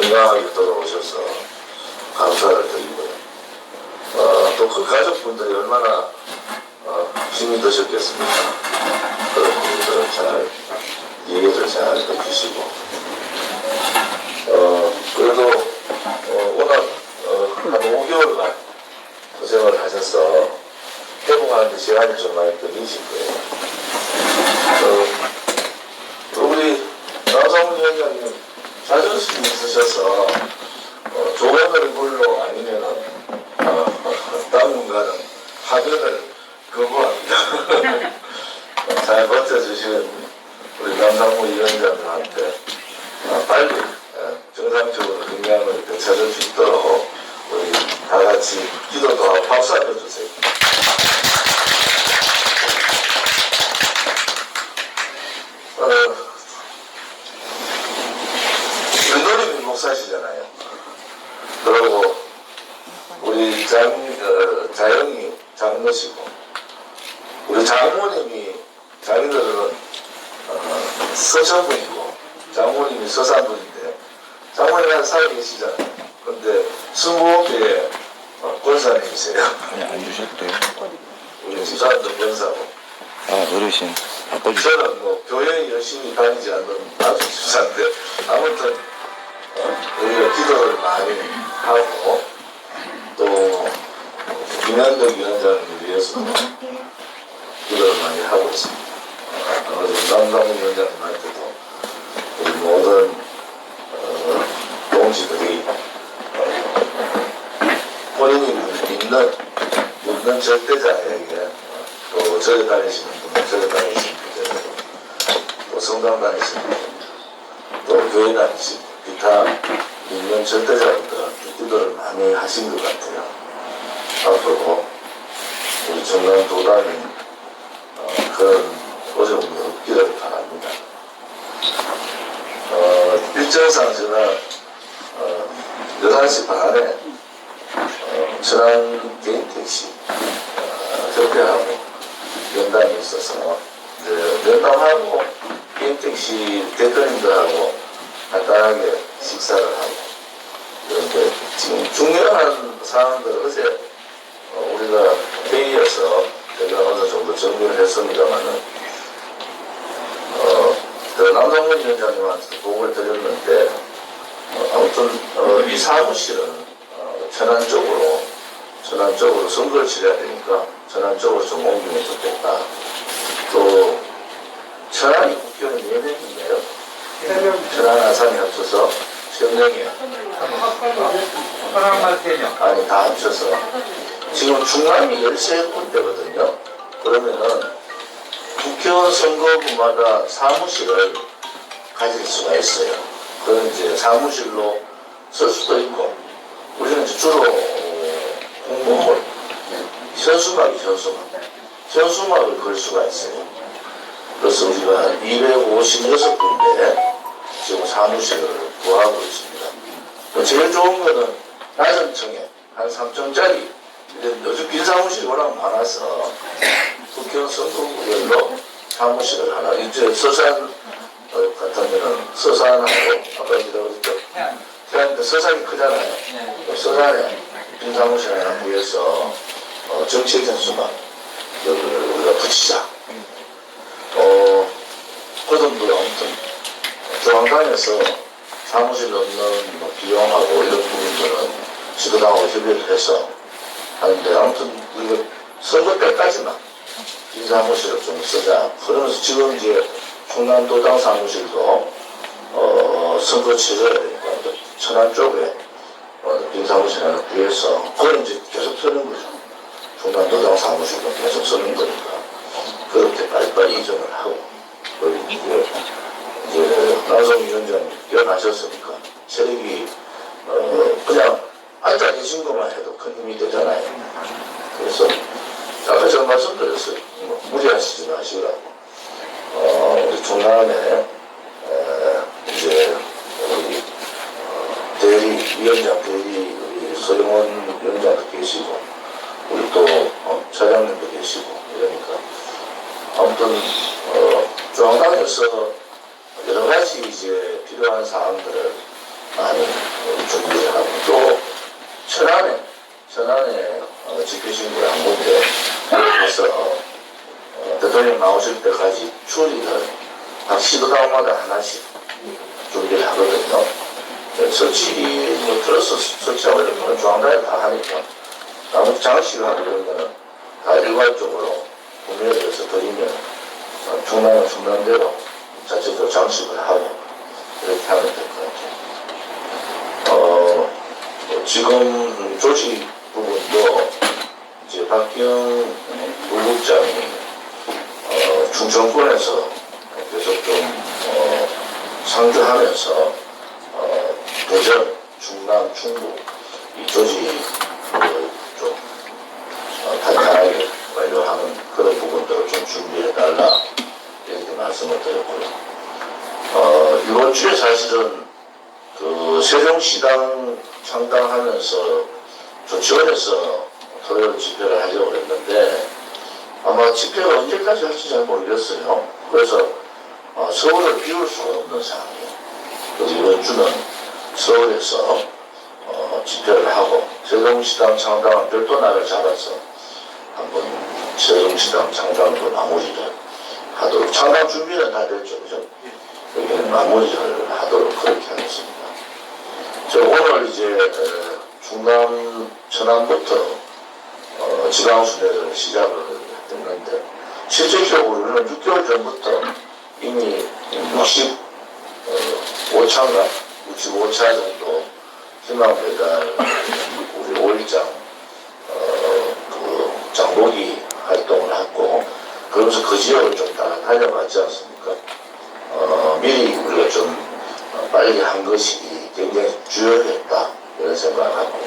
건강하게 돌아오셔서 감사를 드리고요. 어, 또 그 가족분들이 얼마나 어, 힘이 드셨겠습니까? 그런 분들을 잘 이해를 잘 해주시고 어, 그래도 어, 워낙 어, 한 5개월간 고생을 하셔서 회복하는데 시간이 좀 많이 걸리실 거예요. 어, 또 우리 나성훈 위원장님 자존심 있으셔서 어, 조언을 물로 아니면은 어, 어, 당분간은 하변을 거부합니다. 잘 버텨주신 우리 남상무 위원장님한테 어, 빨리 어, 정상적으로 건강을 되찾을 수 있도록 우리 다 같이 기도도 하고 박수 한번 주세요. 어, 윤도림 목사시잖아요. 그리고 우리 장, 어, 자영이 장로시고 우리 장모님이 자기들은 어, 서천분이고 장모님이 서산분인데 장모님이랑 살고 계시잖아요. 근데 어, 권사님이세요. 아니 안 주셔도 돼요. 우리 집사람도 권사고 아 어르신 바꿔주세요. 저는 뭐 교회 열심히 다니지 않는 나도 집사인데 아무튼 어, 우리가 기도를 많이 하고 또 김현덕 위원장을 위해서 기도를 많이 하고 있습니다. 어, 남상훈 위원장님한테도 우리 모든 어, 동지들이 어, 본인이 믿는 믿는 절대자에게 어, 또 절에 다니시는 분들, 절에 다니시는 분들, 또 성당 다니시는 분들, 또 교회 다니시는 분들, 기타 믿는 절대자분들한테 기도를 많이 하신 것 같아요. 앞으로 우리 전남 도단이 어, 그런 어려움이 없기를 바랍니다. 어, 일정상 제가 어, 11시 반에 어, 천안 개인 택시 어, 협회하고 면담이 있어서 이제 면담하고 개인 택시 대표님들하고 간단하게 식사를 하고 그런데 지금 중요한 사항들 어제 어, 우리가 회의에서 제가 어느 정도 정리를 했습니다만은 어, 그 남성문 위원장님한테 보고를 드렸는데 어, 아무튼 어, 이 사무실은 어, 천안 쪽으로 선거를 치러야 되니까 천안 쪽으로 좀 옮기면 좋겠다. 또 천안이 국교는 몇 명인가요? 천안 아산이 합쳐서 몇 세명 아니 다 합쳐서 지금 중남이 13군데거든요. 그러면은 국회의원 선거구마다 사무실을 가질 수가 있어요. 그건 이제 사무실로 쓸 수도 있고 우리는 주로 공무원 현수막이 현수막 현수막을 걸 수가 있어요. 그래서 우리가 256군데 지금 사무실을 구하고 있습니다. 뭐 제일 좋은 거는 낮은 층에 한 3층짜리 요즘 빈 사무실이 워낙 많아서 국회의원 선거구별로 사무실을 하나 이제 서산 어, 같으면은 서산하고 아까 얘기했던 태안도 서산이 크잖아요. 그 서산에 빈 사무실 하나 구해서 어, 현수막 여기를 우리가 붙이자. 어 거듭도 아무튼 중앙당에서 사무실 없는 뭐 비용하고 이런 부분들은 지도당하고 협의를 해서 하는데 아무튼 우리가 선거 때까지만 이 사무실을 좀 쓰자. 그러면서 지금 이제 충남도당 사무실도 어 선거 또 천안 쪽에 어, 빈 사무실 하나 구해서 그건 이제 계속 쓰는 거죠. 충남도당 사무실도 계속 쓰는 거니까 그렇게 빨리빨리 이전을 하고 그리고 이제 이제 나성 위원장님 깨어나셨으니까 세력이 어, 그냥 앉아 계신 것만 해도 큰 힘이 되잖아요. 그래서 아까 제가 말씀드렸어요. 뭐, 무리하시지 마시라고. 어, 우리 중남에 에, 이제 우리 어, 대리 위원장 우리 서영원 위원장도 계시고 우리 또 어, 차장님도 계시고 이러니까 아무튼 어, 중앙당에서 여러 가지 이제 필요한 사항들을 많이 어, 준비를 하고 또 천안에 천안에 어, 집회신고를 한 건데 그래서 어, 대통령 나오실 때까지 추리를 각 시도당마다 하나씩 준비를 하거든요. 설치 뭐 들어서 설치하려면 뭐 중앙당에 다 하니까 나머지 장식을 하고 그런 거는 다 일괄적으로 구매를 해서 드리면 어, 충남은 충남대로 자체적으로 장식을 하고 이렇게 하면 될 것 같아요. 어, 어, 지금 조직 부분도 이제 박경 부국장이 어, 충청권에서 계속 좀 어, 상주하면서 어, 대전, 충남, 충북 이 조직을 좀 어, 탄탄하게 완료하는 그런 부분들을 좀 준비해달라 이렇게 말씀을 드렸고요. 어, 이번 주에 사실은 그 세종시당 창당하면서 조치원에서 토요일 집회를 하려고 했는데 아마 집회가 언제까지 할지 잘 모르겠어요. 그래서 어, 서울을 비울 수가 없는 상황이에요. 그래서 이번 주는 서울에서 어, 집회를 하고 세종시당 창당한 별도 날을 잡아서 한번 세종시당 창당도 마무리를 하도록 창당 준비는 다 됐죠, 그죠? 여기는 마무리를 하도록 그렇게 하겠습니다. 저 오늘 이제 에, 충남 천안부터 어, 지방순회를 시작을 했는데 실질적으로는 6개월 전부터 이미 60 어, 5차인가 65차 정도 희망 배달 우리 오일장 어, 그 장보기 활동을 했고 그러면서 그 지역을 좀 다 다녀봤지 않습니까? 어, 미리 우리가 좀 어, 빨리 한 것이 굉장히 주요했다 이런 생각을 하고.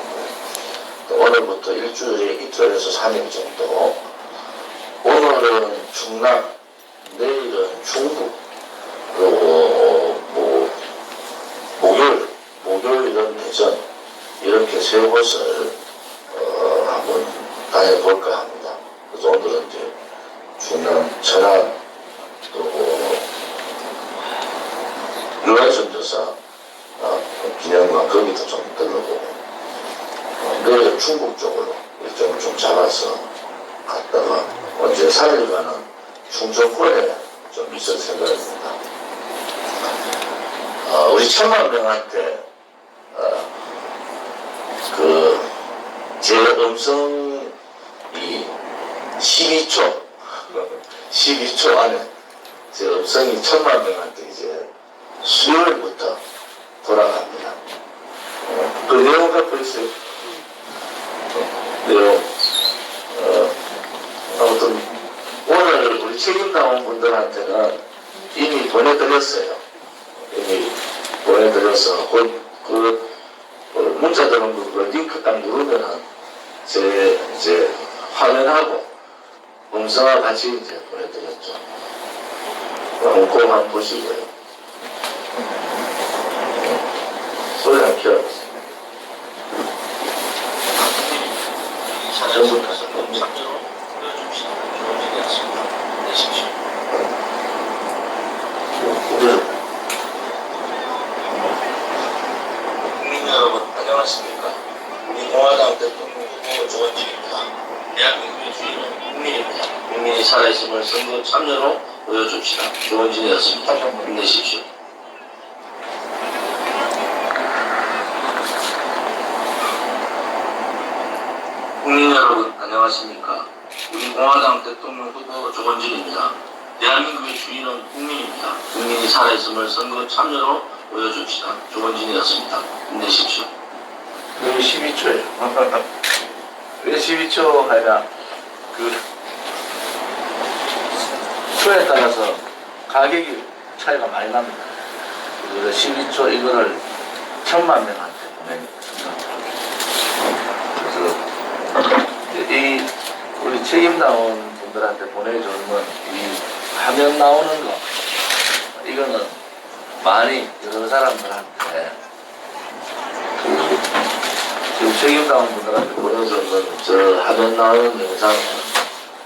또 오늘부터 일주일에 이틀에서 3일 정도 오늘은 충남 내일은 충북 그리고 뭐 목요일 목요일은 대전 이렇게 세 곳을 어, 한번 다녀볼까 합니다. 그래서 오늘은 이제 충남 천안 그리고 유라선교사 어, 기념관 거기도 좀 들러보고 어, 내일 충북 쪽으로 일정을 좀 잡아서 갔다가 언제 3일간은 충청권에 좀 있을 생각입니다. 어, 우리 천만 명한테 어, 그제 음성이 12초 12초 안에 제 음성이 천만 명한테 이제 수요일부터 돌아갑니다. 어, 그 내용 갖고 있어요. 어, 내용. 어, 아무튼 오늘 우리 책임 나온 분들한테는 이미 보내드렸어요. 이미 보내드려서 그, 그 어, 문자 들은 거그 링크 딱 누르면은 제 이제 화면하고 음성과 같이 이제 보내드렸죠. 꼭 한번 보시고요. 소리 안 키워보세요. 내십시오. 우리 국민 여러분 안녕하십니까? 우리 공화당 대통령 후보 조원진입니다. 대한민국의 주인은 국민입니다. 국민이 살아있음을 선거 참여로 보여줍시다. 조원진이었습니다. 힘내십시오. 국민 여러분 안녕하십니까? 우리 공화당 대통령 후보 조원진입니다. 대한민국의 주인은 국민입니다. 국민이 살아있음을 선거 참여로 보여줍시다. 조원진이었습니다. 힘내십시오. 여기 12초예요. 왜 12초 하냐? 그 초에 따라서 가격이 차이가 많이 납니다. 그래서 12초 이거를 천만 명한테 보내니까. 그래서 이 우리 책임다운 분들한테 보내주는 이 화면 나오는 거 이거는 많이 여러 사람들한테 책임다운 분들한테 보내주는 저 화면 나오는 영상은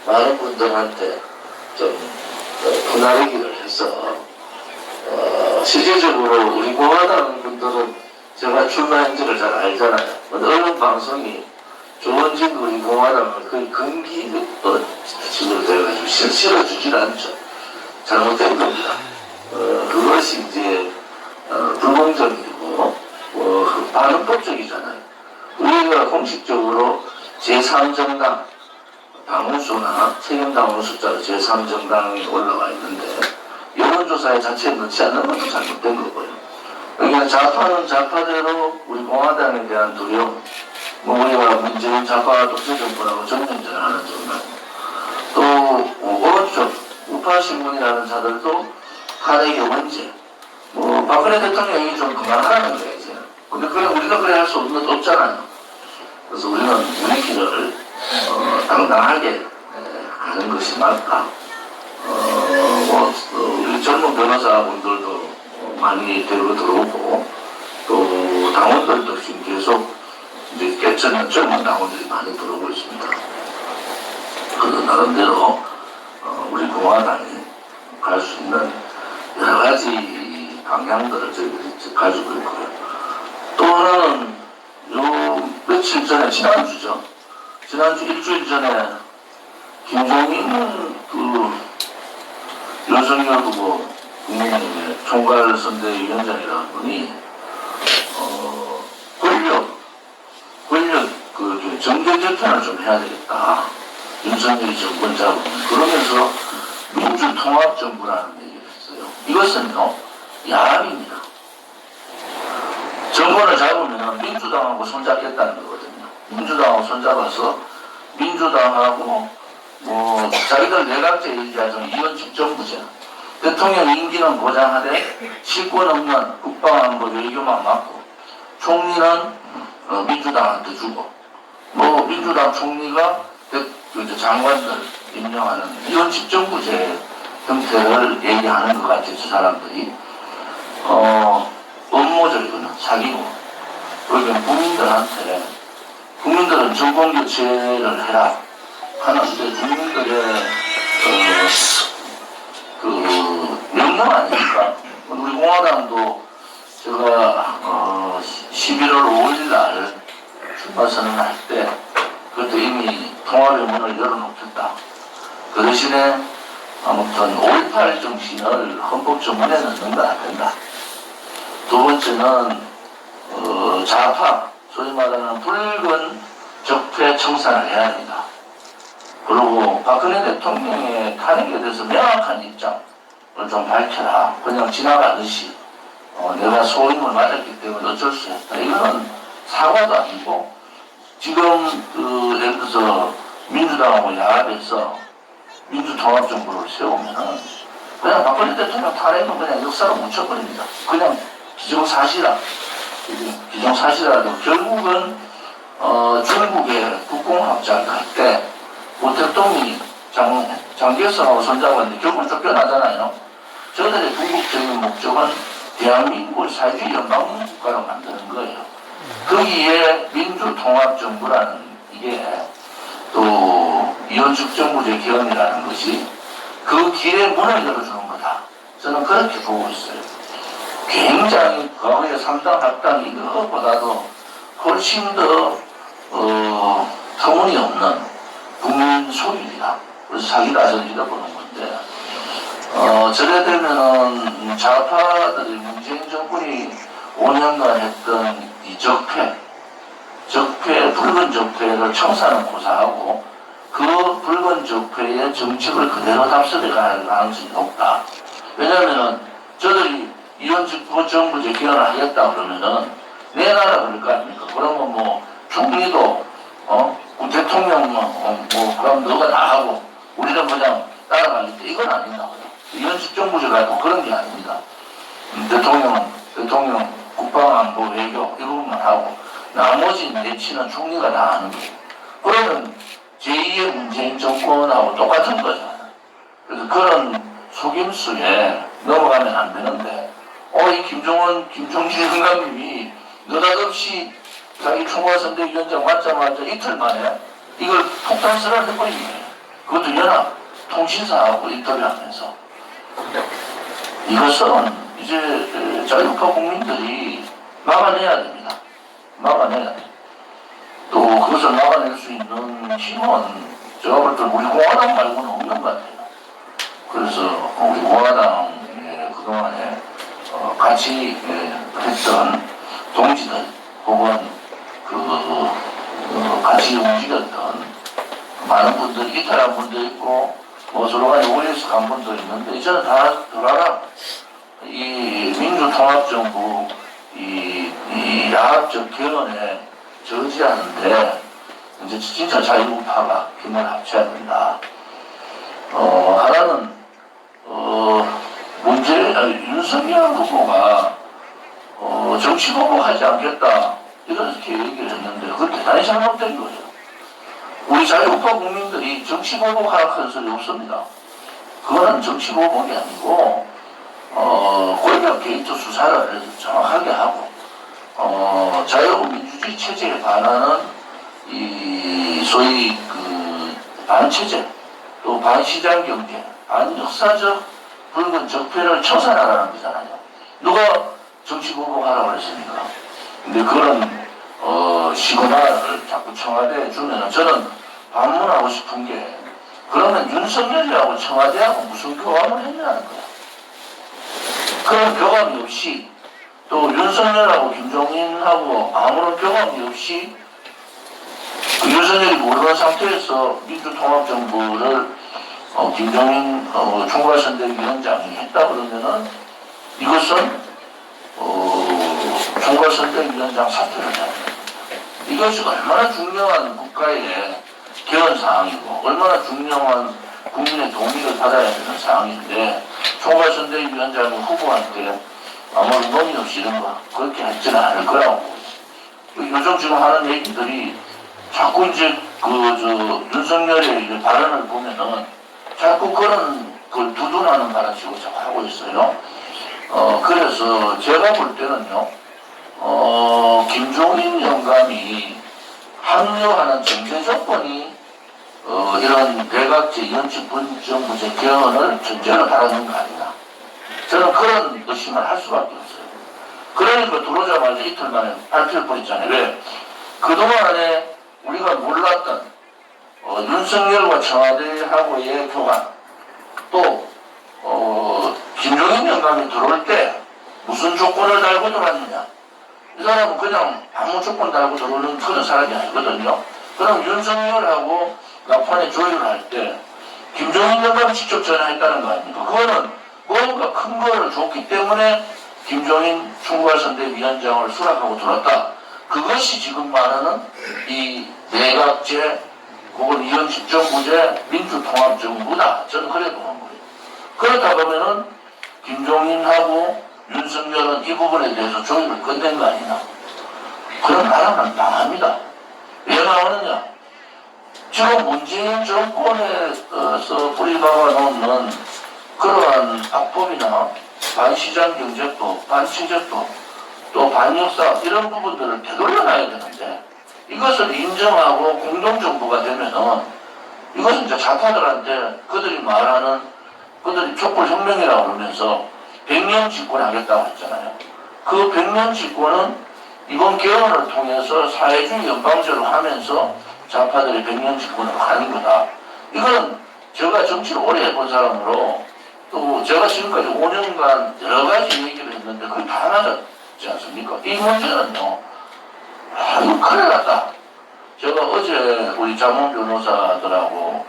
많은 분들한테 좀 어, 분할이기를 해서 어, 실질적으로 우리 공화당 분들은 제가 출마행지를 잘 알잖아요. 언론 방송이 조원진 우리 공화당을 거의 금기 어, 식으로 돼가지고 실- 실어주질 않죠. 잘못된 겁니다. 어, 그것이 이제 어, 불공정이고 어, 반응법적이잖아요. 우리가 공식적으로 제3정당 당원수나 책임 당원 숫자가 제3정당에 올라와 있는데 여론조사에 자체에 넣지 않는 것도 잘못된 거고요. 그러니까 좌파는 좌파대로 우리 공화당에 대한 두려움, 뭐 우리가 문재인 좌파 독재 정부라고 정면전을 하는 정말 또 어, 오른쪽 우파 신문이라는 자들도 탄핵의 원죄, 뭐 박근혜 대통령이 좀 그만하라는 거예요 이제. 근데 그래 우리가 그래 할 수 없는 것 없잖아요. 그래서 우리는 우리 길을 어, 당당하게 에, 가는 것이 맞다. 어, 뭐, 어, 우리 젊은 변호사분들도 어, 많이 데리고 들어오고 또 당원들도 계속 이제 개천은 젊은 당원들이 많이 들어오고 있습니다. 그래서 나름대로 어, 우리 공화당이 갈 수 있는 여러 가지 방향들을 저희들이 가지고 있고요. 또 하나는 요 며칠 전에 지난주죠. 지난주 일주일 전에 김종인 그 윤석열 후보 국민의힘의 총괄선대위원장이라는 분이 어 권력 권력 그 정계 재편을 좀 해야 되겠다. 윤석열이 정권 잡으면 그러면서 민주통합정부라는 얘기를 했어요. 이것은요 야합입니다. 정권을 잡으면 민주당하고 손잡겠다는 거거든요. 민주당하고 손잡아서 민주당하고 뭐 자기들 내각제 얘기하자면 이원칙 정부제 대통령 임기는 보장하되 실권 없는 국방안보 외교만 맡고 총리는 어, 민주당한테 주고 뭐 민주당 총리가 대- 그 장관들 임명하는 이원칙 정부제 형태를 얘기하는 것 같아요 저 사람들이 어 업무죠 이거는 사기고 그러면 국민들한테 국민들은 정권 교체를 해라 하는데 국민들의 어, 그 명령 아닙니까? 우리 공화당도 제가 어, 11월 5일 날 출마 선언 할 때 그것도 이미 통합의 문을 열어놓겠다. 그 대신에 아무튼 5.18 정신을 헌법 정문에 넣는 건 안 된다. 두 번째는 어, 좌파 소위 말하는 붉은 적폐 청산을 해야 합니다. 그리고 박근혜 대통령의 탄핵에 대해서 명확한 입장을 좀 밝혀라. 그냥 지나가듯이 어, 내가 소임을 맞았기 때문에 어쩔 수 없다. 이거는 사과도 아니고 지금 그 예를 들어서 민주당하고 야합해서 민주통합정부를 세우면은 그냥 박근혜 대통령 탄핵은 그냥 역사로 묻혀버립니다. 그냥 기정사실화. 기정사실화도 결국은 어, 중국의 국공합작을 할때 모택동이 장, 장기성하고 손잡았는데 결국 쫓겨나잖아요. 저들의 궁극적인 목적은 대한민국을 사회주의 연방국 국가로 만드는 거예요. 거기에 민주통합정부라는 이게 또 이원축정부제 개헌이라는 것이 그 길에 문을 열어주는 거다. 저는 그렇게 보고 있어요. 굉장히 과거의 삼당 합당 이것보다도 훨씬 더 어, 터무니 없는 국민 소유이다. 그래서 사기다 저는 이렇게 보는 건데 어, 저래 되면은 좌파들이 문재인 정권이 5년간 했던 이 적폐, 적폐, 붉은 적폐를 청산을 고사하고 그 붉은 적폐의 정책을 그대로 답습해 갈 가능성이 높다. 왜냐면은 저들이 이원직 정부제 개헌을 하겠다 그러면은 내 나라 그럴 거 아닙니까? 그러면 뭐 총리도 어? 그 대통령 뭐, 어, 뭐 그럼 너가 다 하고 우리는 그냥 따라가겠다 이건 아니다. 이원직 정부제가 뭐 그런 게 아닙니다. 음, 대통령은 대통령 국방안보 외교 이 부분만 하고 나머지 내치는 총리가 다 하는 거예요. 그러면 제2의 문재인 정권하고 똑같은 거잖아요. 그래서 그런 속임수에 넘어가면 안 되는데 어 이 김종원 김종진 의원님이 느닷없이 자기 총괄선대위원장 맞자마자 이틀 만에 이걸 폭탄스를 해버리네. 그것도 연합 통신사하고 인터뷰하면서 이것은 이제 에, 자유파 국민들이 막아내야 됩니다. 막아내야 돼. 또 그것을 막아낼 수 있는 힘은 제가 볼 때 우리 공화당 말고는 없는 것 같아요. 그래서 우리 공화당에 그동안에 어, 같이 예, 했던 동지들 혹은 그 어, 같이 움직였던 많은 분들 이탈한 분도 있고 뭐 서로 간에 오해해서 간 분도 있는데 저는 다 들어라 이 민주통합정부 이, 이 야합적 개헌에 저지하는데 이제 진짜 자유파가 힘을 합쳐야 된다. 어, 하나는 어, 문제 아니, 후보가 어, 정치 보복하지 않겠다 이렇게 얘기를 했는데 그건 대단히 잘못된 거예요. 우리 자유파 국민들이 정치 보복하라 큰 소리 없습니다. 그거는 정치 보복이 아니고 어, 권력 게이트 수사를 정확하게 하고 어, 자유민주주의 체제에 반하는 이 소위 그 반체제 또 반시장 경제 반역사적 붉은 적폐를 청산하라는 거잖아요. 누가 정치 보복하라고 그랬습니까? 근데 그런 어, 시그널을 자꾸 청와대에 주면은 저는 반문하고 싶은 게 그러면 윤석열이하고 청와대하고 무슨 교감을 했냐는 거야. 그런 교감이 없이 또 윤석열하고 김종인하고 아무런 교감이 없이 그 윤석열이 모르는 상태에서 민주통합정부를 어, 김종인 어, 총괄선대위원장이 했다 그러면은 이것은 어, 총괄선대위원장 사퇴를 해야 됩니다. 이것이 얼마나 중요한 국가의 개헌 사항이고 얼마나 중요한 국민의 동의를 받아야 되는 사항인데 총괄선대위원장이 후보한테 아무런 논의 없이 이런 거 그렇게 하지는 않을 거라고 요즘 지금 하는 얘기들이 자꾸 이제 그 저 윤석열의 이제 발언을 보면은 자꾸 그런 걸 두둔하는 발언식으로 자꾸 하고 있어요. 어 그래서 제가 볼 때는요. 어 김종인 영감이 합류하는 전제 조건이 어 이런 내각제 연칙분정부제 개헌을 전제로 달아놓은 거 아니냐. 저는 그런 의심을 할 수밖에 없어요. 그러니까 들어오자마자 이틀 만에 발표를 벌였잖아요. 왜? 그동안에 우리가 몰랐던 어, 윤석열과 청와대하고의 교감 또 어, 김종인 영감이 들어올 때 무슨 조건을 달고 들어왔느냐 이 사람은 그냥 아무 조건 달고 들어오는 그런 사람이 아니거든요 그럼 윤석열하고 막판에 조율을 할 때 김종인 영감이 직접 전화했다는 거 아닙니까 그거는 뭔가 큰 거를 줬기 때문에 김종인 총괄선대위원장을 수락하고 들었다 그것이 지금 말하는 이 내각제 혹은 이현집정부제 민주통합정부다. 저는 그래 보는 거예요. 그렇다 보면은 김종인하고 윤석열은 이 부분에 대해서 조율을 끝낸 거 아니냐. 그런 바람은 나갑니다. 왜 나오느냐. 지금 문재인 정권에서 뿌리박아 놓는 그러한 악법이나 반시장 경제법, 반체제법, 또 반역사 이런 부분들을 되돌려놔야 되는데 이것을 인정하고 공동정부가 되면은 이것은 이제 좌파들한테 그들이 말하는 그들이 촛불혁명이라고 그러면서 백년 집권하겠다고 했잖아요. 그 백년 집권은 이번 개헌을 통해서 사회주의 연방제로 하면서 좌파들이 백년 집권으로 가는 거다. 이건 제가 정치를 오래 해본 사람으로 또 제가 지금까지 5년간 여러 가지 얘기를 했는데 그게 다 맞았지 않습니까? 이 문제는요. 아, 이거 큰일 났다. 제가 어제 우리 자문 변호사들하고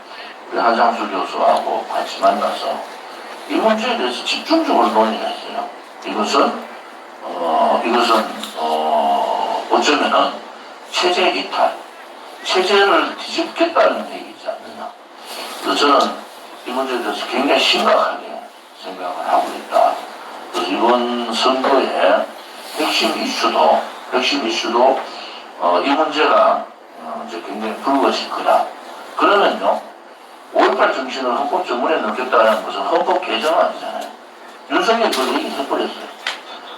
우리 한상수 교수하고 같이 만나서 이 문제에 대해서 집중적으로 논의를 했어요. 이것은, 어, 이것은, 어, 어쩌면은 체제 이탈, 체제를 뒤집겠다는 얘기지 않느냐. 그래서 저는 이 문제에 대해서 굉장히 심각하게 생각을 하고 있다. 그래서 이번 선거의 핵심 이슈도, 핵심 이슈도 어, 이 문제가 어, 이제 굉장히 불거질 거다. 그러면요, 5.18 정신을 헌법 전문에 넣겠다는 것은 헌법 개정 아니잖아요. 윤석열 그 얘기 해버렸어요.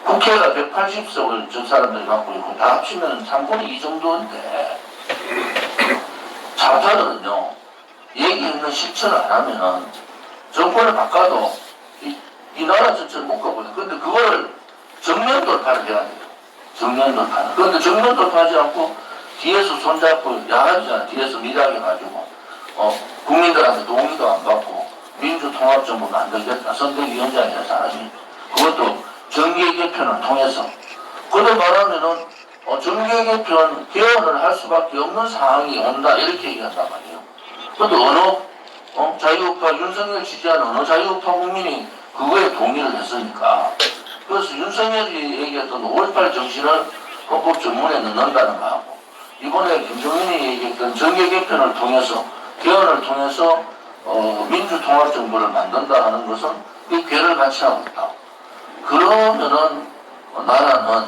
국회가 180석을 저 사람들이 갖고 있고 다 합치면 3분의 2 정도인데 좌파들은요 얘기했는 실천을 안 하면은 정권을 바꿔도 이, 이 나라 전체를 못 가거든요. 근데 그거를 정면 돌파를 해야 돼요. 정면 돌파는. 그런데 정면 돌파하지 않고 뒤에서 손잡고 야하잖아. 뒤에서 밀하게가지고 어, 국민들한테 동의도 안 받고 민주통합정부 만들겠다. 선대위원장이야 사람이. 그것도 정계 개편을 통해서. 그걸 말하면은 어, 정계 개편 개헌을 할 수밖에 없는 상황이 온다 이렇게 얘기한단 말이에요. 그런데 어느 어, 자유우파 윤석열 지지하는 어느 자유우파 국민이 그거에 동의를 했으니까 그래서 윤석열이 얘기했던 5.18 정신을 헌법 전문에 넣는다는 거하고 이번에 김종인이 얘기했던 정계 개편을 통해서 개헌을 통해서 어, 민주통합정부를 만든다 하는 것은 이 괴를 같이 하고 있다. 그러면은 어, 나라는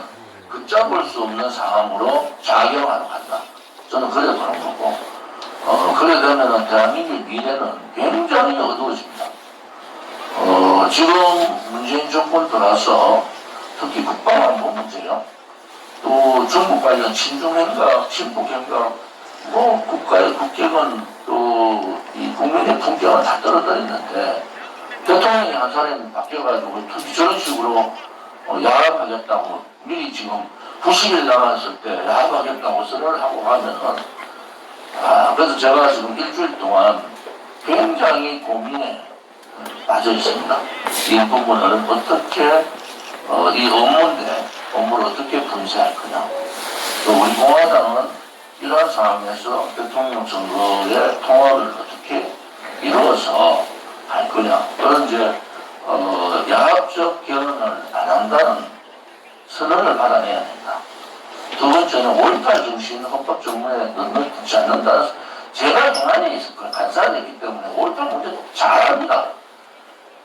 걷잡을 수 없는 상황으로 작용하러 간다. 저는 그래 보는 거고 어, 그래 되면은 대한민국의 미래는 굉장히 어두워집니다. 어, 지금 문재인 정권 들어서 특히 국방안보 문제요. 또 중국 관련 친중 행각, 친북 행각, 뭐 국가의 국격은 또 이 국민의 품격은 다 떨어져 있는데 대통령이 한 사람이 바뀌어가지고 저런 식으로 어, 야합하겠다고 미리 지금 90일 남았을 때 야합하겠다고 선언을 하고 가면은 아, 그래서 제가 지금 일주일 동안 굉장히 고민에 빠져 있습니다. 이 부분을 어떻게, 어, 이 업무인데, 업무를 어떻게 분쇄할 거냐. 또 우리 공화당은 이러한 상황에서 대통령 선거의 통합을 어떻게 이루어서 할 거냐. 그런 이제, 어, 야합적 개헌을 안 한다는 선언을 받아내야 된다. 두 번째는 5.18 정신 헌법 정문에 넣지 않는다. 제가 현안에 있을 걸 간사했기 때문에 5.18 문제도 잘 압니다.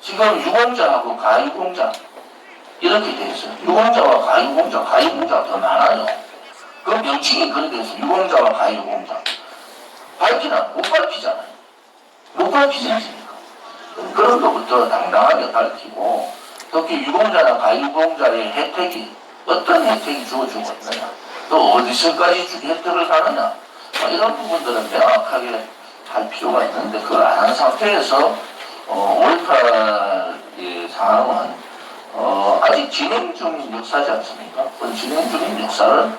지금 유공자하고 가유공자 이렇게 돼 있어요. 유공자와 가유공자, 가유공자가 더 많아요. 그 명칭이 돼 있어요. 유공자와 가유공자. 밝히나 못 밝히잖아요. 못 밝히지 않습니까? 그런 것부터 당당하게 밝히고 특히 유공자나 가유공자의 혜택이 어떤 혜택이 주어지고 있느냐 또 어디서까지 주 혜택을 가느냐 뭐 이런 부분들은 명확하게 할 필요가 있는데 그걸 안 한 상태에서 어, 5.18의 상황은 어, 아직 진행 중인 역사지 않습니까? 그 진행 중인 역사를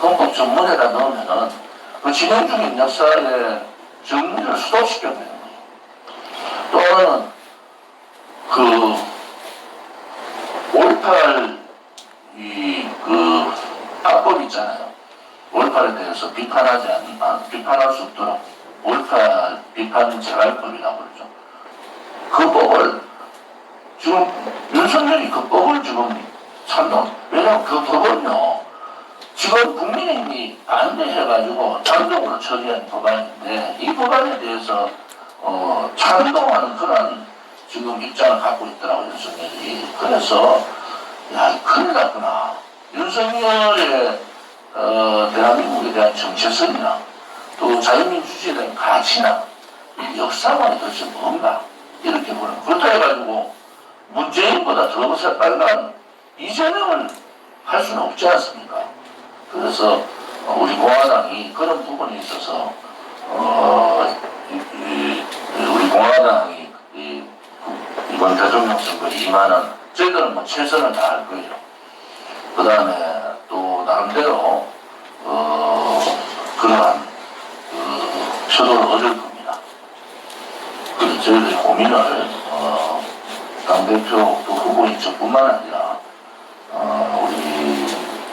헌법 전문에다 넣으면은 그 진행 중인 역사의 정리를 수도시켜야 되는 거예요. 또 하나는 그5.18 이그 악법 있잖아요. 5.18에 대해서 비판하지 않, 아, 비판할 수 없도록 5.18 비판 재발법이라고 그러죠. 그 법을 지금 윤석열이 그 법을 지금 찬동 왜냐면 그 법은요 지금 국민의힘이 반대해가지고 단독으로 처리한 법안인데 이 법안에 대해서 어, 찬동하는 그런 지금 입장을 갖고 있더라고요 윤석열이. 그래서 야 큰일 났구나. 윤석열의 어, 대한민국에 대한 정체성이나 또 자유민주주의에 대한 가치나 이 역사관이 도대체 뭔가? 이렇게 보는 그렇다 해가지고 문재인보다 더 새빨간 이재명을 할 수는 없지 않습니까? 그래서 어, 우리 공화당이 그런 부분에 있어서 어, 우리 공화당이 이, 이번 대통령 선거에 임하는 저희들은 뭐 최선을 다할 거예요. 그 다음에 또 나름대로 어, 그러한 그 표도를 얻을 겁니다. 그래서 저희들이 고민을 어, 당대표 또 후보인 저뿐만 아니라 어, 우리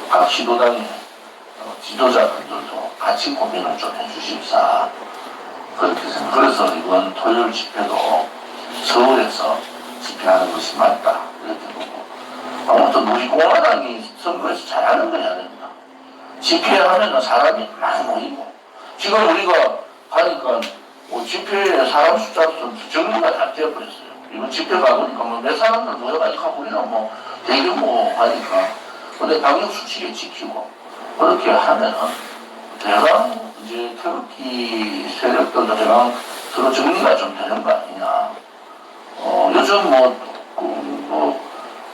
각 시도당의 어, 지도자분들도 같이 고민을 좀 해주십사 그렇게 생각. 그래서 이번 토요일 집회도 서울에서 집회하는 것이 맞다 이렇게 보고 아무튼 우리 공화당이 선거에서 잘하는 거 해야 됩니다. 집회하면 사람이 많이 모이고 지금 우리가 가니까 뭐 집회에 사람 숫자도 좀 정리가 다 되어버렸어요. 이번 집회 가보니까 뭐 몇 사람들 모여가지고 우리는 뭐 대규모 하니까 근데 방역 수칙에 지키고 그렇게 하면은 대강 이제 태극기 세력들도 대강 서로 정리가 좀 되는 거 아니냐. 어, 요즘 뭐, 그, 뭐,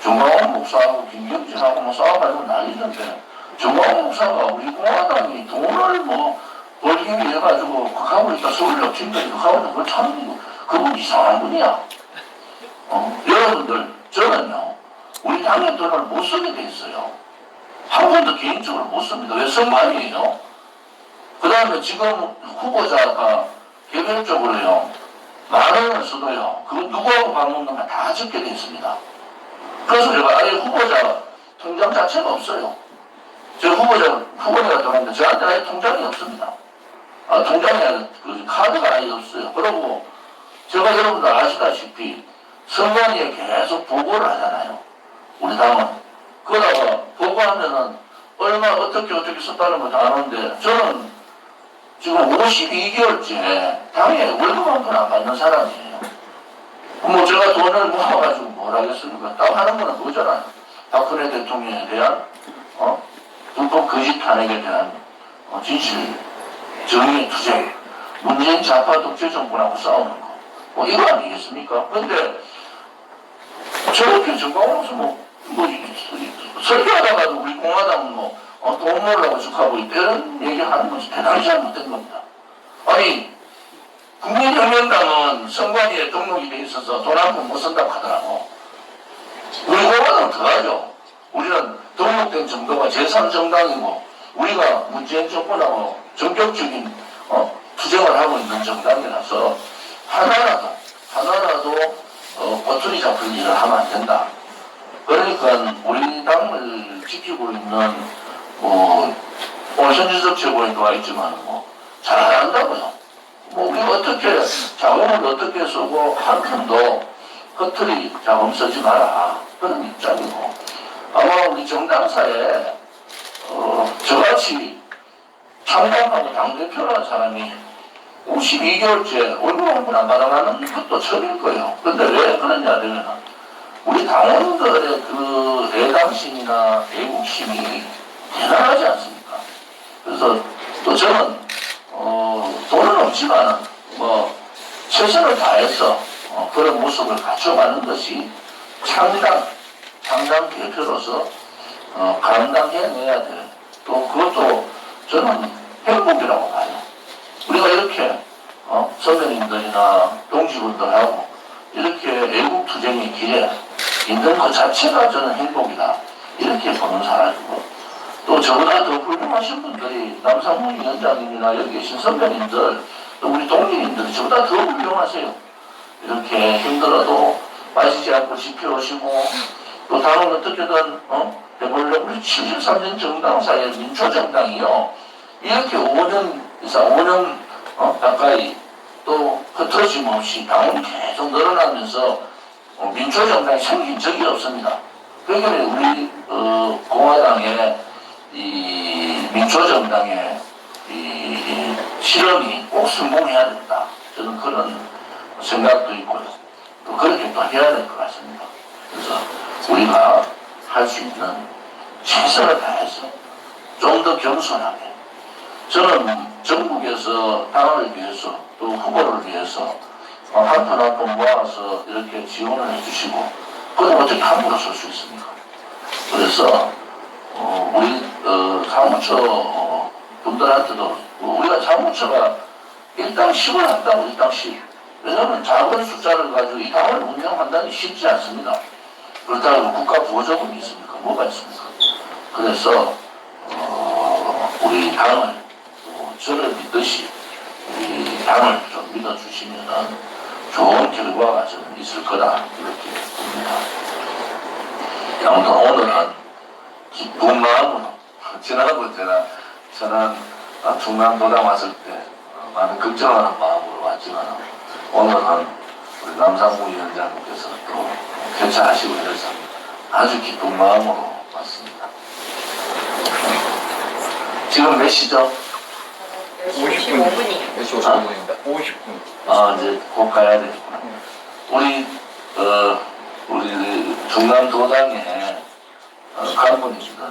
정광훈 목사하고 김경진하고 뭐 싸워가지고 난리던데, 정광훈 목사가 우리 공화당이 돈을 뭐, 벌기 위해 가지고 극하고 있다, 서울역 지금까지 극하고 있다, 그거 참, 그분 이상한 분이야. 어, 여러분들, 저는요, 우리 당의 돈을 못 쓰게 돼 있어요. 한 번도 개인적으로 못 씁니다. 왜 선관위예요? 그 다음에 지금 후보자가 개별적으로요, 만 원을 써도요, 그거 누구하고 밥 먹는가 다 적게 돼 있습니다. 그래서 제가 아예 후보자 통장 자체가 없어요. 저 후보자, 후보자가 들어왔는데 저한테 아예 통장이 없습니다. 아, 통장에 그 카드가 아예 없어요. 그러고 제가 여러분들 아시다시피 선관위에 계속 보고를 하잖아요. 우리 당은. 그러다가 보고하면은 얼마 어떻게 어떻게 썼다는 거다 아는데 저는 지금 52개월째 당에 월급 한 푼 안 받는 사람이에요. 뭐 제가 돈을 모아가지고 뭘 하겠습니까? 딱 하는 거는 그거잖아요. 박근혜 대통령에 대한 어? 불법 거짓 탄핵에 대한 어, 진실, 정의 투쟁, 문재인 좌파 독재 정부라고 싸우는 거. 뭐 이거 아니겠습니까? 근데 저렇게 정강으로서 뭐, 뭐, 설교하다가도 우리 공화당은 뭐, 어, 돈 모으려고 축하하고 이런 얘기 하는 것이 대단히 잘못된 겁니다. 아니, 국민혁명당은 선관위에 등록이 돼 있어서 돈 한 푼 못 쓴다고 하더라고. 우리 공화당은 더하죠. 우리는 등록된 정도가 제3정당이고, 우리가 문재인 정권하고 전격적인 어, 투쟁을 하고 있는 정당이라서 하나라도, 하나라도 어, 꼬투리 잡힐 일을 하면 안 된다. 그러니까 우리 당을 지키고 있는 뭐 오늘 현지적 최고위도 와 있지만 뭐 잘한다고요. 뭐 우리 어떻게 자금을 어떻게 쓰고 한 푼도 허투리 자금 쓰지 마라 그런 입장이고 아마 우리 정당사에 어, 저같이 창당하고 당대표라는 사람이 52개월째 월급 한 푼 안 받아가는 것도 처음일 거예요. 근데 왜 그러냐 하면 우리 당원들의 그 애당심이나 애국심이 대단하지 않습니까? 그래서 또 저는 어, 돈은 없지만 뭐 최선을 다해서 어, 그런 모습을 갖춰가는 것이 창당, 창당 대표로서 어, 감당해내야 돼. 또 그것도 저는 행복이라고 봐요. 우리가 이렇게 어, 선배님들이나 동지분들하고 이렇게 애국 투쟁의 길에 있는 것 자체가 저는 행복이다. 이렇게 보는 사람이고 또 저보다 더 훌륭하신 분들이 남상훈 위원장님이나 여기 계신 선배님들 또 우리 동기님들이 저보다 더 훌륭하세요. 이렇게 힘들어도 빠지지 않고 지켜오시고 또 당은 어떻게든 어? 해보려고 우리 73년 정당사의 민초정당이요. 이렇게 5년 이상 5년 어, 가까이 또 흩어짐 없이 당원이 계속 늘어나면서 어, 민초정당이 생긴 적이 없습니다. 그러니까 우리 어, 공화당의 이 민초정당의 이 실험이 꼭 성공해야 된다. 저는 그런 생각도 있고요. 또 그렇게 또 해야 될 것 같습니다. 그래서 우리가 할 수 있는 최선을 다해서 좀 더 겸손하게 저는 전국에서 당을 위해서 또 후보를 위해서 한푼 한 푼 모아서 이렇게 지원을 해주시고 그걸 어떻게 함부로 쓸 수 있습니까? 그래서 어, 우리 어, 사무처 어, 분들한테도 우리가 사무처가 일당 10을 한다고 일당 10 왜냐하면 작은 숫자를 가지고 이 당을 운영한다는 게 쉽지 않습니다. 그렇다고 국가 보조금이 있습니까? 뭐가 있습니까? 그래서 어, 우리 당을 또 저를 믿듯이 우리 당을 좀 믿어주시면은 좋은 결과가 저는 있을 거다 이렇게 봅니다. 아무튼 오늘은 기쁜 마음으로 지난번 제가 저는 아, 중남 도당 왔을 때 어, 많은 걱정하는 마음으로 왔지만 오늘은 우리 남상무 위원장님께서 또 교차하시고 이래서 아주 기쁜 마음으로 왔습니다. 지금 몇 시죠? 55분이요. 4시 아. 55분입니다. 50분. 아, 이제 곧 가야 되겠구나. 우리, 어, 우리 그 중남도당의 어, 간부님들,